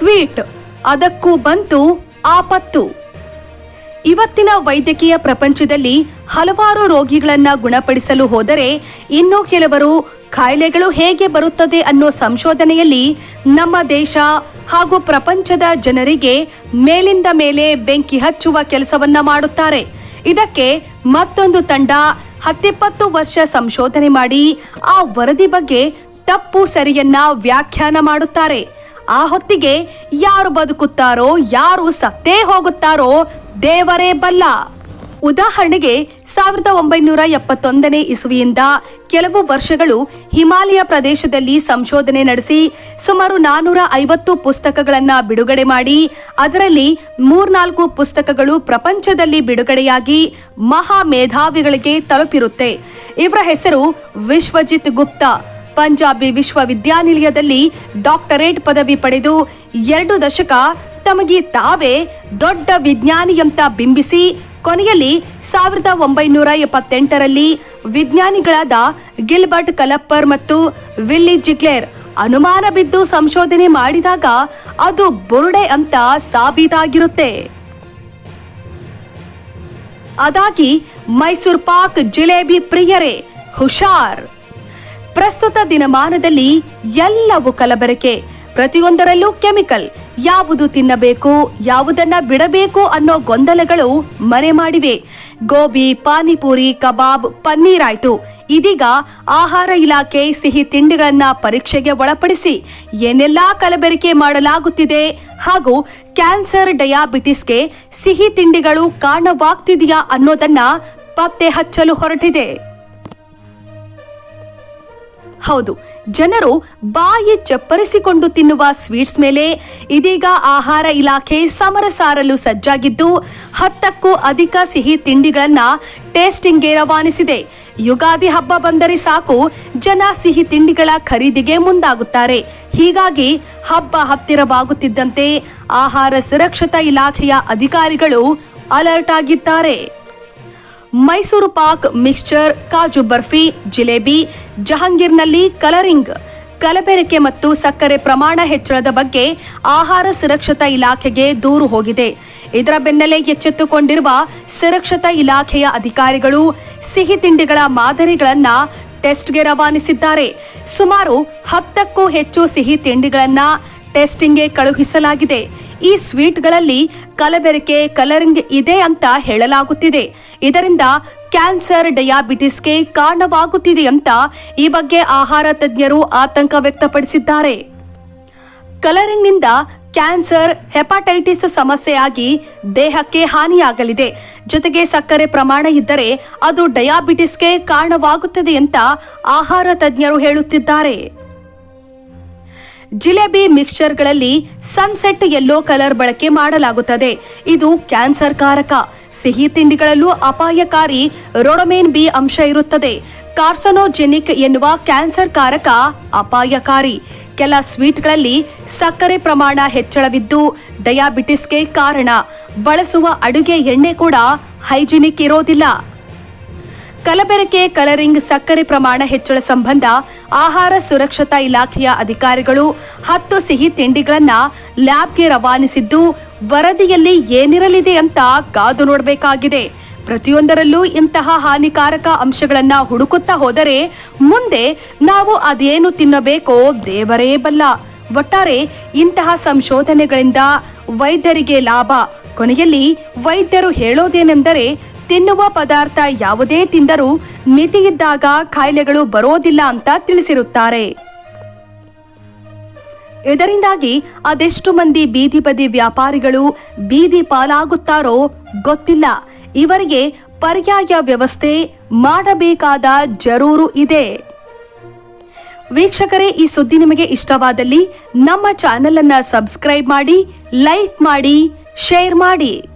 Sweet. ಅದಕ್ಕೂ ಬಂತು ಆಪತ್ತು. ಇವತ್ತಿನ ವೈದ್ಯಕೀಯ ಪ್ರಪಂಚದಲ್ಲಿ ಹಲವಾರು ರೋಗಿಗಳನ್ನ ಗುಣಪಡಿಸಲು ಹೋದರೆ ಇನ್ನೂ ಕೆಲವರು ಕಾಯಿಲೆಗಳು ಹೇಗೆ ಬರುತ್ತದೆ ಅನ್ನೋ ಸಂಶೋಧನೆಯಲ್ಲಿ ನಮ್ಮ ದೇಶ ಹಾಗೂ ಪ್ರಪಂಚದ ಜನರಿಗೆ ಮೇಲಿಂದ ಮೇಲೆ ಬೆಂಕಿ ಹಚ್ಚುವ ಕೆಲಸವನ್ನ ಮಾಡುತ್ತಾರೆ. ಇದಕ್ಕೆ ಮತ್ತೊಂದು ತಂಡ ಹತ್ತಿಪ್ಪತ್ತು ವರ್ಷ ಸಂಶೋಧನೆ ಮಾಡಿ ಆ ವರದಿ ಬಗ್ಗೆ ತಪ್ಪು ಸರಿಯನ್ನ ವ್ಯಾಖ್ಯಾನ ಮಾಡುತ್ತಾರೆ. ಆ ಹೊತ್ತಿಗೆ ಯಾರು ಬದುಕುತ್ತಾರೋ, ಯಾರು ಸತ್ತೇ ಹೋಗುತ್ತಾರೋ, ದೇವರೇ ಬಲ್ಲ. ಉದಾಹರಣೆಗೆ, ಸಾವಿರದ ಒಂಬೈನೂರ ಎಪ್ಪತ್ತೊಂದನೇ ಇಸುವಿಯಿಂದ ಕೆಲವು ವರ್ಷಗಳು ಹಿಮಾಲಯ ಪ್ರದೇಶದಲ್ಲಿ ಸಂಶೋಧನೆ ನಡೆಸಿ ಸುಮಾರು ನಾನೂರ ಐವತ್ತು ಪುಸ್ತಕಗಳನ್ನು ಬಿಡುಗಡೆ ಮಾಡಿ, ಅದರಲ್ಲಿ ಮೂರ್ನಾಲ್ಕು ಪುಸ್ತಕಗಳು ಪ್ರಪಂಚದಲ್ಲಿ ಬಿಡುಗಡೆಯಾಗಿ ಮಹಾ ಮೇಧಾವಿಗಳಿಗೆ ತಲುಪಿರುತ್ತೆ. ಇವರ ಹೆಸರು ವಿಶ್ವಜಿತ್ ಗುಪ್ತಾ. ಪಂಜಾಬಿ ವಿಶ್ವವಿದ್ಯಾನಿಲಯದಲ್ಲಿ ಡಾಕ್ಟರೇಟ್ ಪದವಿ ಪಡೆದು ಎರಡು ದಶಕ ತಮಗೆ ತಾವೇ ದೊಡ್ಡ ವಿಜ್ಞಾನಿಯಂತ ಬಿಂಬಿಸಿ, ಕೊನೆಯಲ್ಲಿ ಸಾವಿರದ ಒಂಬೈನೂರ ಎಪ್ಪತ್ತೆಂಟರಲ್ಲಿ ವಿಜ್ಞಾನಿಗಳಾದ ಗಿಲ್ಬರ್ಟ್ ಕಲಪ್ಪರ್ ಮತ್ತು ವಿಲ್ಲಿ ಜಿಗ್ಲೇರ್ ಅನುಮಾನ ಬಿದ್ದು ಸಂಶೋಧನೆ ಮಾಡಿದಾಗ ಅದು ಬುರುಡೆ ಅಂತ ಸಾಬೀತಾಗಿರುತ್ತೆ. ಅದಾಗಿ ಮೈಸೂರು ಪಾಕ್ ಜಿಲೇಬಿ ಪ್ರಿಯರೇ, ಹುಷಾರ್. ಪ್ರಸ್ತುತ ದಿನಮಾನದಲ್ಲಿ ಎಲ್ಲವೂ ಕಲಬೆರಕೆ. ಪ್ರತಿಯೊಂದರಲ್ಲೂ ಕೆಮಿಕಲ್. ಯಾವುದು ತಿನ್ನಬೇಕು, ಯಾವುದನ್ನ ಬಿಡಬೇಕು ಅನ್ನೋ ಗೊಂದಲಗಳು ಮನೆ ಮಾಡಿವೆ. ಗೋಬಿ, ಪಾನಿಪುರಿ, ಕಬಾಬ್ ಪನ್ನೀರ್ ಆಯ್ತು ಇದೀಗ ಆಹಾರ ಇಲಾಖೆ ಸಿಹಿ ತಿಂಡಿಗಳನ್ನ ಪರೀಕ್ಷೆಗೆ ಒಳಪಡಿಸಿ ಏನೆಲ್ಲಾ ಕಲಬೆರಕೆ ಮಾಡಲಾಗುತ್ತಿದೆ ಹಾಗೂ ಕ್ಯಾನ್ಸರ್ ಡಯಾಬಿಟಿಸ್ಗೆ ಸಿಹಿ ತಿಂಡಿಗಳು ಕಾರಣವಾಗ್ತಿದೆಯಾ ಅನ್ನೋದನ್ನ ಪತ್ತೆ ಹಚ್ಚಲು ಹೊರಟಿದೆ. ಹೌದು, ಜನರು ಬಾಯಿ ಚಪ್ಪರಿಸಿಕೊಂಡು ತಿನ್ನುವ ಸ್ವೀಟ್ಸ್ ಮೇಲೆ ಇದೀಗ ಆಹಾರ ಇಲಾಖೆ ಸಮರ ಸಾರಲು ಸಜ್ಜಾಗಿದ್ದು, ಹತ್ತಕ್ಕೂ ಅಧಿಕ ಸಿಹಿ ತಿಂಡಿಗಳನ್ನ ಟೇಸ್ಟಿಂಗ್ಗೆ ರವಾನಿಸಿದೆ. ಯುಗಾದಿ ಹಬ್ಬ ಬಂದರೆ ಸಾಕು, ಜನ ಸಿಹಿ ತಿಂಡಿಗಳ ಖರೀದಿಗೆ ಮುಂದಾಗುತ್ತಾರೆ. ಹೀಗಾಗಿ ಹಬ್ಬ ಹತ್ತಿರವಾಗುತ್ತಿದ್ದಂತೆ ಆಹಾರ ಸುರಕ್ಷತಾ ಇಲಾಖೆಯ ಅಧಿಕಾರಿಗಳು ಅಲರ್ಟ್ ಆಗಿದ್ದಾರೆ. ಮೈಸೂರು ಪಾಕ್ ಮಿಕ್ಸ್ಚರ್, ಕಾಜು ಬರ್ಫಿ, ಜಿಲೇಬಿ ಜಹಾಂಗೀರ್ನಲ್ಲಿ ಕಲರಿಂಗ್, ಕಲಬೆರಕೆ ಮತ್ತು ಸಕ್ಕರೆ ಪ್ರಮಾಣ ಹೆಚ್ಚಳದ ಬಗ್ಗೆ ಆಹಾರ ಸುರಕ್ಷತಾ ಇಲಾಖೆಗೆ ದೂರು ಹೋಗಿದೆ. ಇದರ ಬೆನ್ನಲ್ಲೇ ಎಚ್ಚೆತ್ತುಕೊಂಡಿರುವ ಸುರಕ್ಷತಾ ಇಲಾಖೆಯ ಅಧಿಕಾರಿಗಳು ಸಿಹಿ ತಿಂಡಿಗಳ ಮಾದರಿಗಳನ್ನ ಟೆಸ್ಟ್ಗೆ ರವಾನಿಸಿದ್ದಾರೆ. ಸುಮಾರು ಹತ್ತಕ್ಕೂ ಹೆಚ್ಚು ಸಿಹಿ ತಿಂಡಿಗಳನ್ನ ಟೆಸ್ಟಿಂಗ್ಗೆ ಕಳುಹಿಸಲಾಗಿದೆ. ಈ ಸ್ವೀಟ್ಗಳಲ್ಲಿ ಕಲಬೆರಕೆ, ಕಲರಿಂಗ್ ಇದೆ ಅಂತ ಹೇಳಲಾಗುತ್ತಿದೆ. ಇದರಿಂದ ಕ್ಯಾನ್ಸರ್, ಡಯಾಬಿಟಿಸ್ಗೆ ಕಾರಣವಾಗುತ್ತಿದೆ ಅಂತ ಈ ಬಗ್ಗೆ ಆಹಾರ ತಜ್ಞರು ಆತಂಕ ವ್ಯಕ್ತಪಡಿಸಿದ್ದಾರೆ. ಕಲರಿಂಗ್ನಿಂದ ಕ್ಯಾನ್ಸರ್, ಹೆಪಾಟೈಟಿಸ್ ಸಮಸ್ಯೆಯಾಗಿ ದೇಹಕ್ಕೆ ಹಾನಿಯಾಗಲಿದೆ. ಜೊತೆಗೆ ಸಕ್ಕರೆ ಪ್ರಮಾಣ ಇದ್ದರೆ ಅದು ಡಯಾಬಿಟಿಸ್ಗೆ ಕಾರಣವಾಗುತ್ತದೆ ಅಂತ ಆಹಾರ ತಜ್ಞರು ಹೇಳುತ್ತಿದ್ದಾರೆ. ಜಿಲೇಬಿ ಮಿಕ್ಸ್ಚರ್ಗಳಲ್ಲಿ ಸನ್ಸೆಟ್ ಯೆಲ್ಲೋ ಕಲರ್ ಬಳಕೆ ಮಾಡಲಾಗುತ್ತದೆ. ಇದು ಕ್ಯಾನ್ಸರ್ ಕಾರಕ. ಸಿಹಿ ತಿಂಡಿಗಳಲ್ಲೂ ಅಪಾಯಕಾರಿ ರೊಡೊಮೇನ್ ಬಿ ಅಂಶ ಇರುತ್ತದೆ. ಕಾರ್ಸನೋಜೆನಿಕ್ ಎನ್ನುವ ಕ್ಯಾನ್ಸರ್ ಕಾರಕ ಅಪಾಯಕಾರಿ. ಕೆಲ ಸ್ವೀಟ್ಗಳಲ್ಲಿ ಸಕ್ಕರೆ ಪ್ರಮಾಣ ಹೆಚ್ಚಳವಿದ್ದು ಡಯಾಬಿಟಿಸ್ಗೆ ಕಾರಣ. ಬಳಸುವ ಅಡುಗೆ ಎಣ್ಣೆ ಕೂಡ ಹೈಜಿನಿಕ್ ಇರೋದಿಲ್ಲ. ಕಲಬೆರಕೆ, ಕಲರಿಂಗ್, ಸಕ್ಕರೆ ಪ್ರಮಾಣ ಹೆಚ್ಚಳ ಸಂಬಂಧ ಆಹಾರ ಸುರಕ್ಷತಾ ಇಲಾಖೆಯ ಅಧಿಕಾರಿಗಳು ಹತ್ತು ಸಿಹಿ ತಿಂಡಿಗಳನ್ನ ಲ್ಯಾಬ್ಗೆ ರವಾನಿಸಿದ್ದು, ವರದಿಯಲ್ಲಿ ಏನಿರಲಿದೆ ಅಂತ ಕಾದು ನೋಡಬೇಕಾಗಿದೆ. ಪ್ರತಿಯೊಂದರಲ್ಲೂ ಇಂತಹ ಹಾನಿಕಾರಕ ಅಂಶಗಳನ್ನ ಹುಡುಕುತ್ತಾ ಹೋದರೆ ಮುಂದೆ ನಾವು ಅದೇನು ತಿನ್ನಬೇಕೋ ದೇವರೇ ಬಲ್ಲ. ಒಟ್ಟಾರೆ ಇಂತಹ ಸಂಶೋಧನೆಗಳಿಂದ ವೈದ್ಯರಿಗೆ ಲಾಭ. ಕೊನೆಯಲ್ಲಿ ವೈದ್ಯರು ಹೇಳೋದೇನೆಂದರೆ, ತಿನ್ನುವ ಪದಾರ್ಥ ಯಾವುದೇ ತಿಂದರೂ ಮಿತಿಯಿದ್ದಾಗ ಕಾಯಿಲೆಗಳು ಬರೋದಿಲ್ಲ ಅಂತ ತಿಳಿಸಿರುತ್ತಾರೆ. ಇದರಿಂದಾಗಿ ಅದೆಷ್ಟು ಮಂದಿ ಬೀದಿ ಬದಿ ವ್ಯಾಪಾರಿಗಳು ಬೀದಿ ಪಾಲಾಗುತ್ತಾರೋ ಗೊತ್ತಿಲ್ಲ. ಇವರಿಗೆ ಪರ್ಯಾಯ ವ್ಯವಸ್ಥೆ ಮಾಡಬೇಕಾದ ಜರೂರು ಇದೆ. ವೀಕ್ಷಕರೇ, ಈ ಸುದ್ದಿ ನಿಮಗೆ ಇಷ್ಟವಾದಲ್ಲಿ ನಮ್ಮ ಚಾನೆಲ್ ಅನ್ನ ಸಬ್ಸ್ಕ್ರೈಬ್ ಮಾಡಿ, ಲೈಕ್ ಮಾಡಿ ಶೇರ್ ಮಾಡಿ.